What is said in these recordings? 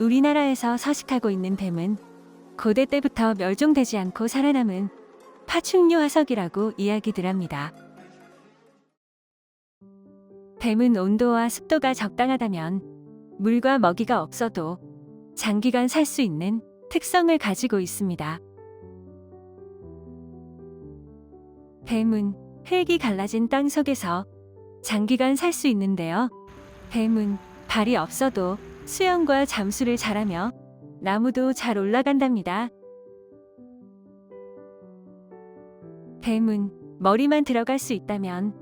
우리나라에서 서식하고 있는 뱀은 고대 때부터 멸종되지 않고 살아남은 파충류 화석이라고 이야기들 합니다. 뱀은 온도와 습도가 적당하다면 물과 먹이가 없어도 장기간 살 수 있는 특성을 가지고 있습니다. 뱀은 흙이 갈라진 땅 속에서 장기간 살 수 있는데요. 뱀은 발이 없어도 수영과 잠수를 잘하며 나무도 잘 올라간답니다. 뱀은 머리만 들어갈 수 있다면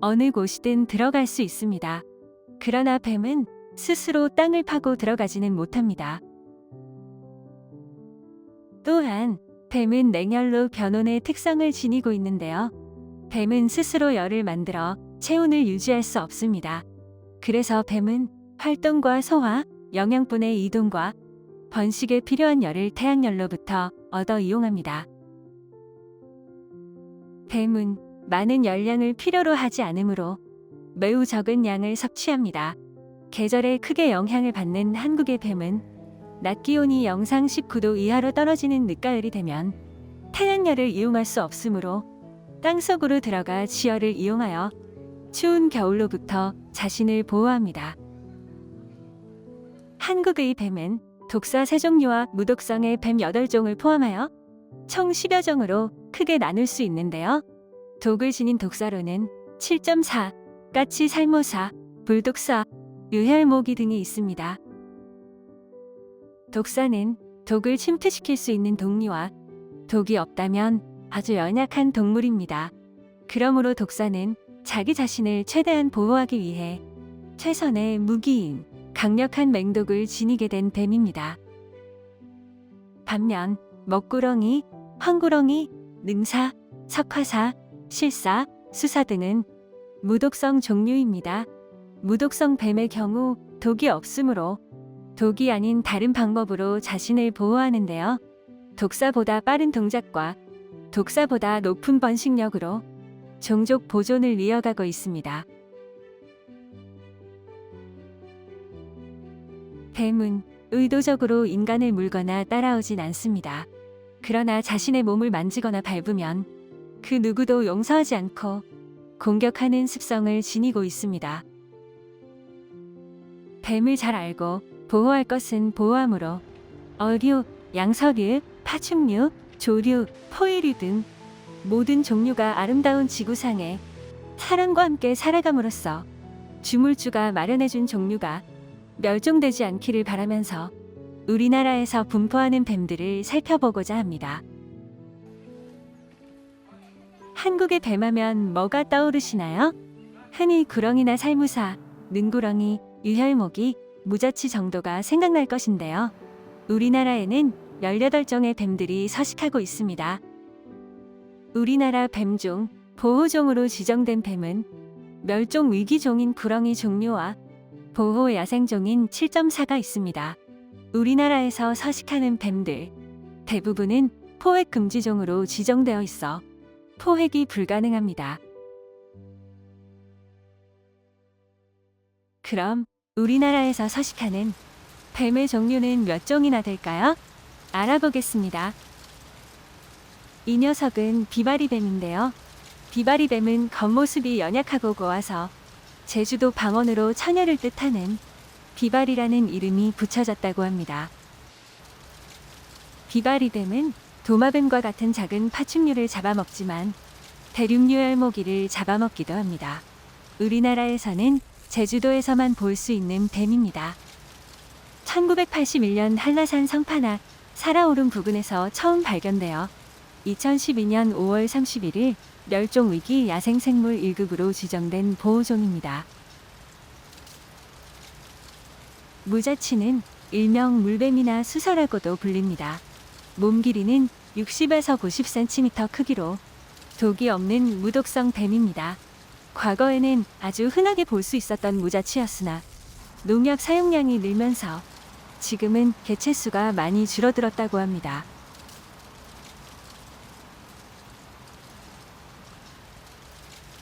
어느 곳이든 들어갈 수 있습니다. 그러나 뱀은 스스로 땅을 파고 들어가지는 못합니다. 또한 뱀은 냉열로 변온의 특성을 지니고 있는데요. 뱀은 스스로 열을 만들어 체온을 유지할 수 없습니다. 그래서 뱀은 활동과 소화, 영양분의 이동과 번식에 필요한 열을 태양열로부터 얻어 이용합니다. 뱀은 많은 열량을 필요로 하지 않으므로 매우 적은 양을 섭취합니다. 계절에 크게 영향을 받는 한국의 뱀은 낮 기온이 영상 19도 이하로 떨어지는 늦가을이 되면 태양열을 이용할 수 없으므로 땅속으로 들어가 지열을 이용하여 추운 겨울로부터 자신을 보호합니다. 한국의 뱀은 독사 세종류와 무독성의 뱀 8종을 포함하여 총 10여 종으로 크게 나눌 수 있는데요. 독을 지닌 독사로는 7.4, 까치 살모사, 불독사, 유혈모기 등이 있습니다. 독사는 독을 침투시킬 수 있는 독리와 독이 없다면 아주 연약한 동물입니다. 그러므로 독사는 자기 자신을 최대한 보호하기 위해 최선의 무기인 강력한 맹독을 지니게 된 뱀입니다. 반면 먹구렁이, 황구렁이, 능사, 석화사, 실사, 수사 등은 무독성 종류입니다. 무독성 뱀의 경우 독이 없으므로 독이 아닌 다른 방법으로 자신을 보호하는데요. 독사보다 빠른 동작과 독사보다 높은 번식력으로 종족 보존을 이어가고 있습니다. 뱀은 의도적으로 인간을 물거나 따라오진 않습니다. 그러나 자신의 몸을 만지거나 밟으면 그 누구도 용서하지 않고 공격하는 습성을 지니고 있습니다. 뱀을 잘 알고 보호할 것은 보호함으로 어류, 양서류, 파충류, 조류, 포유류 등 모든 종류가 아름다운 지구상에 사람과 함께 살아감으로써 주물주가 마련해준 종류가 멸종되지 않기를 바라면서 우리나라에서 분포하는 뱀들을 살펴보고자 합니다. 한국의 뱀하면 뭐가 떠오르시나요? 흔히 구렁이나 살무사, 능구렁이, 유혈모기, 무자치 정도가 생각날 것인데요. 우리나라에는 18종의 뱀들이 서식하고 있습니다. 우리나라 뱀종, 보호종으로 지정된 뱀은 멸종 위기종인 구렁이 종류와 보호 야생종인 7.4가 있습니다. 우리나라에서 서식하는 뱀들 대부분은 포획 금지종으로 지정되어 있어 포획이 불가능합니다. 그럼 우리나라에서 서식하는 뱀의 종류는 몇 종이나 될까요? 알아보겠습니다. 이 녀석은 비바리뱀인데요. 비바리뱀은 겉모습이 연약하고 고와서 제주도 방언으로 처녀를 뜻하는 비바리라는 이름이 붙여졌다고 합니다. 비바리뱀은 도마뱀과 같은 작은 파충류를 잡아먹지만 대륙류 알모기를 잡아먹기도 합니다. 우리나라에서는 제주도에서만 볼 수 있는 뱀입니다. 1981년 한라산 성파나 살아오름 부근에서 처음 발견되어 2012년 5월 31일 멸종위기 야생생물 1급으로 지정된 보호종입니다. 무자치는 일명 물뱀이나 수사라고도 불립니다. 몸 길이는 60에서 90cm 크기로 독이 없는 무독성 뱀입니다. 과거에는 아주 흔하게 볼 수 있었던 무자치였으나 농약 사용량이 늘면서 지금은 개체수가 많이 줄어들었다고 합니다.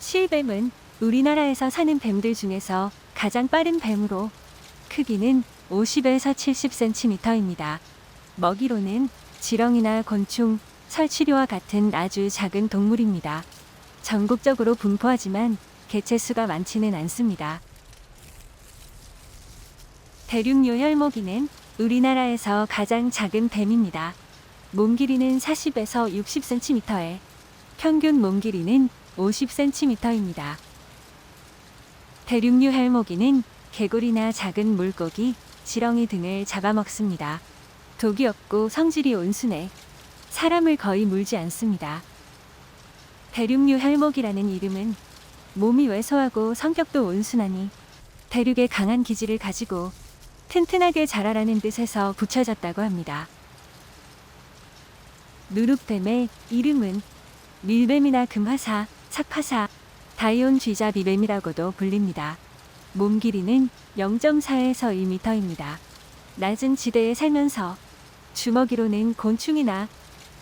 실뱀은 우리나라에서 사는 뱀들 중에서 가장 빠른 뱀으로 크기는 50에서 70cm입니다. 먹이로는 지렁이나 곤충, 설치류와 같은 아주 작은 동물입니다. 전국적으로 분포하지만 개체수가 많지는 않습니다. 대륙류 혈모기는 우리나라에서 가장 작은 뱀입니다. 몸 길이는 40에서 60cm에 평균 몸 길이는 50cm입니다. 대륙류 혈모기는 개구리나 작은 물고기, 지렁이 등을 잡아먹습니다. 독이 없고 성질이 온순해 사람을 거의 물지 않습니다. 대륙류 혈목이라는 이름은 몸이 왜소하고 성격도 온순하니 대륙에 강한 기질을 가지고 튼튼하게 자라라는 뜻에서 붙여졌다고 합니다. 누룩뱀의 이름은 밀뱀이나 금화사, 삭화사, 다이온 쥐자 비뱀이라고도 불립니다. 몸 길이는 0.4에서 1m입니다. 낮은 지대에 살면서 주먹이로는 곤충이나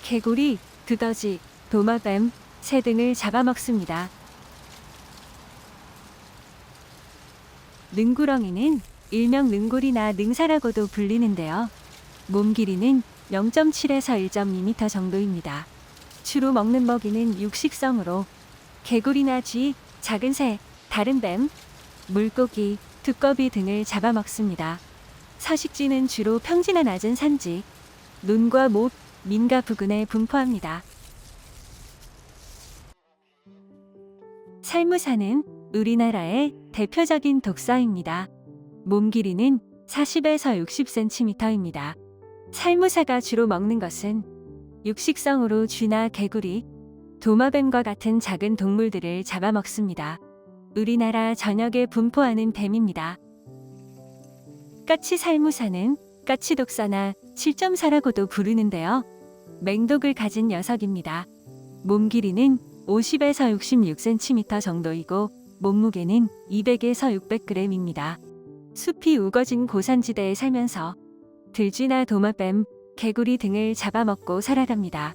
개구리, 두더지, 도마뱀, 새 등을 잡아먹습니다. 능구렁이는 일명 능골이나 능사라고도 불리는데요. 몸 길이는 0.7에서 1.2m 정도입니다. 주로 먹는 먹이는 육식성으로 개구리나 쥐, 작은 새, 다른 뱀, 물고기, 두꺼비 등을 잡아먹습니다. 서식지는 주로 평지나 낮은 산지, 논과 못, 민가 부근에 분포합니다. 살무사는 우리나라의 대표적인 독서입니다. 몸 길이는 40에서 60cm입니다. 살무사가 주로 먹는 것은 육식성으로 쥐나 개구리, 도마뱀과 같은 작은 동물들을 잡아먹습니다. 우리나라 전역에 분포하는 뱀입니다. 까치 살무사는 까치 독사나 7.4라고도 부르는데요. 맹독을 가진 녀석입니다. 몸 길이는 50에서 66cm 정도이고 몸무게는 200에서 600g입니다. 숲이 우거진 고산지대에 살면서 들쥐나 도마뱀, 개구리 등을 잡아먹고 살아갑니다.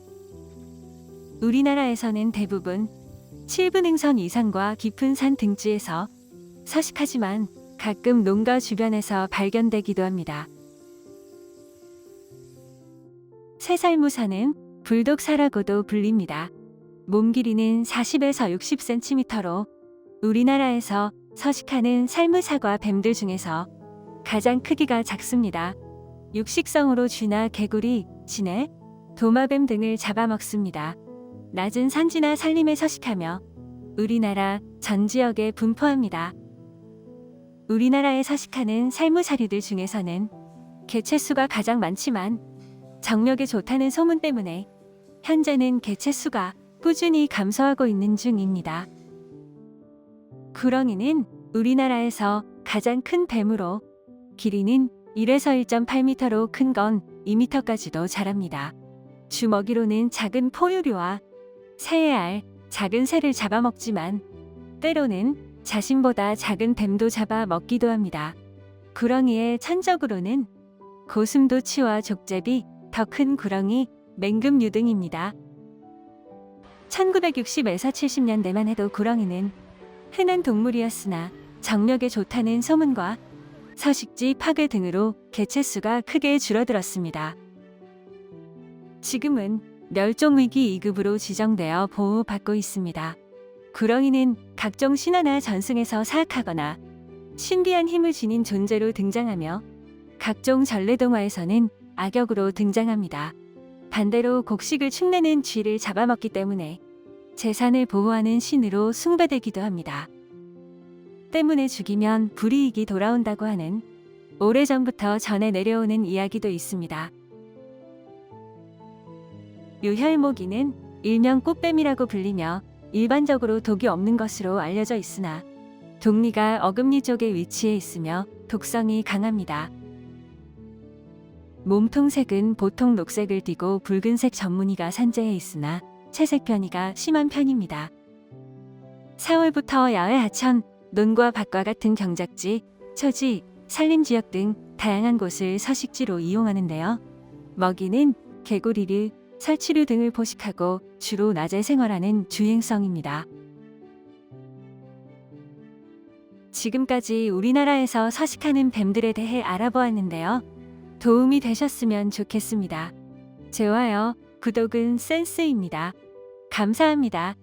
우리나라에서는 대부분 7분 능선 이상과 깊은 산 등지에서 서식하지만 가끔 농가 주변에서 발견되기도 합니다. 새살무사는 불독사라고도 불립니다. 몸 길이는 40에서 60cm로 우리나라에서 서식하는 살무사과 뱀들 중에서 가장 크기가 작습니다. 육식성으로 쥐나 개구리, 진해, 도마뱀 등을 잡아먹습니다. 낮은 산지나 산림에 서식하며 우리나라 전 지역에 분포합니다. 우리나라에 서식하는 살무사류들 중에서는 개체수가 가장 많지만 정력에 좋다는 소문 때문에 현재는 개체수가 꾸준히 감소하고 있는 중입니다. 구렁이는 우리나라에서 가장 큰 뱀으로 길이는 1에서 1.8m로 큰 건 2m까지도 자랍니다. 주먹이로는 작은 포유류와 새의 알, 작은 새를 잡아먹지만 때로는 자신보다 작은 뱀도 잡아 먹기도 합니다. 구렁이의 천적으로는 고슴도치와 족제비, 더 큰 구렁이, 맹금류 등입니다. 1960에서 70년대만 해도 구렁이는 흔한 동물이었으나 정력에 좋다는 소문과 서식지 파괴 등으로 개체수가 크게 줄어들었습니다. 지금은 멸종위기 2급으로 지정되어 보호받고 있습니다. 구렁이는 각종 신화나 전승에서 사악하거나 신비한 힘을 지닌 존재로 등장하며 각종 전래동화에서는 악역으로 등장합니다. 반대로 곡식을 축내는 쥐를 잡아먹기 때문에 재산을 보호하는 신으로 숭배되기도 합니다. 때문에 죽이면 불이익이 돌아온다고 하는 오래전부터 전해 내려오는 이야기도 있습니다. 유혈모기는 일명 꽃뱀이라고 불리며 일반적으로 독이 없는 것으로 알려져 있으나 독리가 어금니 쪽에 위치해 있으며 독성이 강합니다. 몸통색은 보통 녹색을 띠고 붉은색 전무늬가 산재해 있으나 채색 변이가 심한 편입니다. 4월부터 야외 하천, 논과 밭과 같은 경작지, 초지, 산림 지역 등 다양한 곳을 서식지로 이용하는데요. 먹이는 개구리류, 설치류 등을 포식하고 주로 낮에 생활하는 주행성입니다. 지금까지 우리나라에서 서식하는 뱀들에 대해 알아보았는데요. 도움이 되셨으면 좋겠습니다. 좋아요, 구독은 센스입니다. 감사합니다.